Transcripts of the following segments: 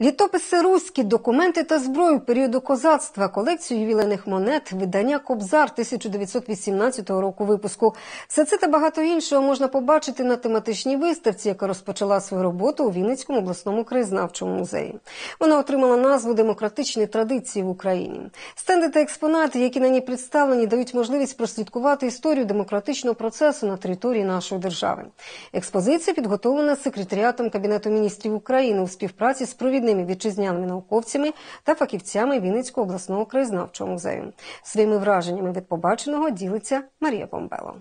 Літописи руські, документи та зброю періоду козацтва, колекцію ювілейних монет, видання Кобзар 1918 року випуску. Все це та багато іншого можна побачити на тематичній виставці, яка розпочала свою роботу у Вінницькому обласному краєзнавчому музеї. Вона отримала назву Демократичні традиції в Україні. Стенди та експонати, які на ній представлені, дають можливість прослідкувати історію демократичного процесу на території нашої держави. Експозиція підготовлена секретаріатом Кабінету міністрів України у співпраці з провідними вітчизняними науковцями та фахівцями Вінницького обласного краєзнавчого музею. Своїми враженнями від побаченого ділиться Марія Помбело.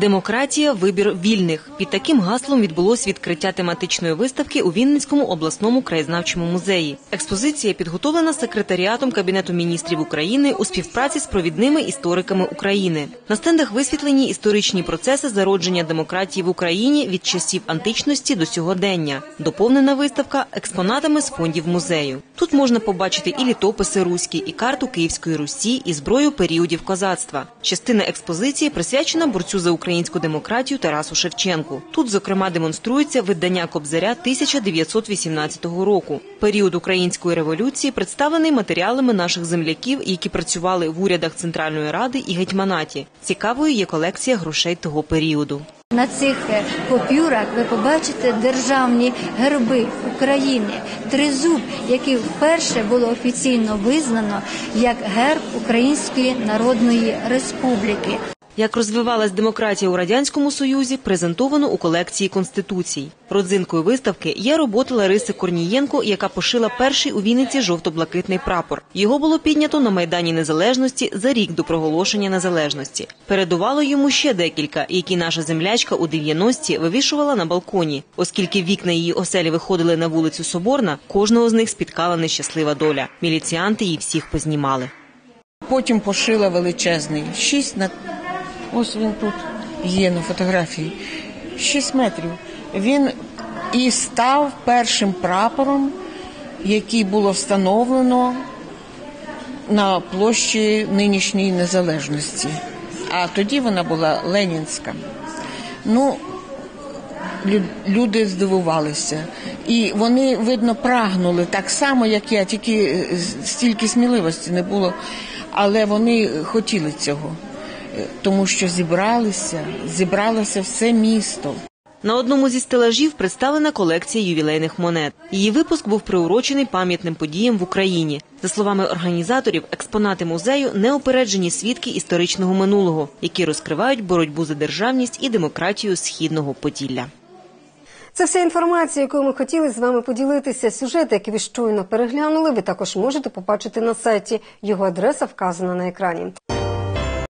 Демократія вибір вільних. Під таким гаслом відбулось відкриття тематичної виставки у Вінницькому обласному краєзнавчому музеї. Експозиція підготовлена секретаріатом Кабінету міністрів України у співпраці з провідними істориками України. На стендах висвітлені історичні процеси зародження демократії в Україні від часів античності до сьогодення. Доповнена виставка експонатами з фондів музею. Тут можна побачити і літописи руські, і карту Київської Русі, і зброю періодів козацтва. Частина експозиції присвячена борцю за українську демократію Тарасу Шевченку. Тут, зокрема, демонструється видання Кобзаря 1918 року. Період української революції представлений матеріалами наших земляків, які працювали в урядах Центральної Ради і гетьманаті. Цікавою є колекція грошей того періоду. На цих купюрах ви побачите державні герби України, тризуб, який вперше було офіційно визнано як герб Української Народної Республіки. Як розвивалась демократія у радянському союзі, презентовано у колекції конституцій. Родзинкою виставки є робота Лариси Корнієнко, яка пошила перший у Вінниці жовто-блакитний прапор. Його було піднято на майдані Незалежності за рік до проголошення незалежності. Передувало йому ще декілька, які наша землячка у 90-ті вивішувала на балконі, оскільки вікна її оселі виходили на вулицю Соборна. Кожного з них спіткала нещаслива доля. Міліціанти її всіх познімали. Потім пошила величезний шість на Ось він тут є на фотографії. 6 метрів. Він і став першим прапором, який було встановлено на площі нинішньої незалежності. А тоді вона була Ленінська. Ну, люди здивувалися. І вони, видно, прагнули так само, як я, тільки стільки сміливості не було, але вони хотіли цього тому що зібралися, зібралося все місто. На одному зі стелажів представлена колекція ювілейних монет. Її випуск був приурочений пам'ятним подіям в Україні. За словами організаторів, експонати музею неопереджені свідки історичного минулого, які розкривають боротьбу за державність і демократію східного Поділля. Це вся інформація, якою ми хотіли з вами поділитися. Сюжети, які ви щойно переглянули, ви також можете побачити на сайті. Його адреса вказана на екрані.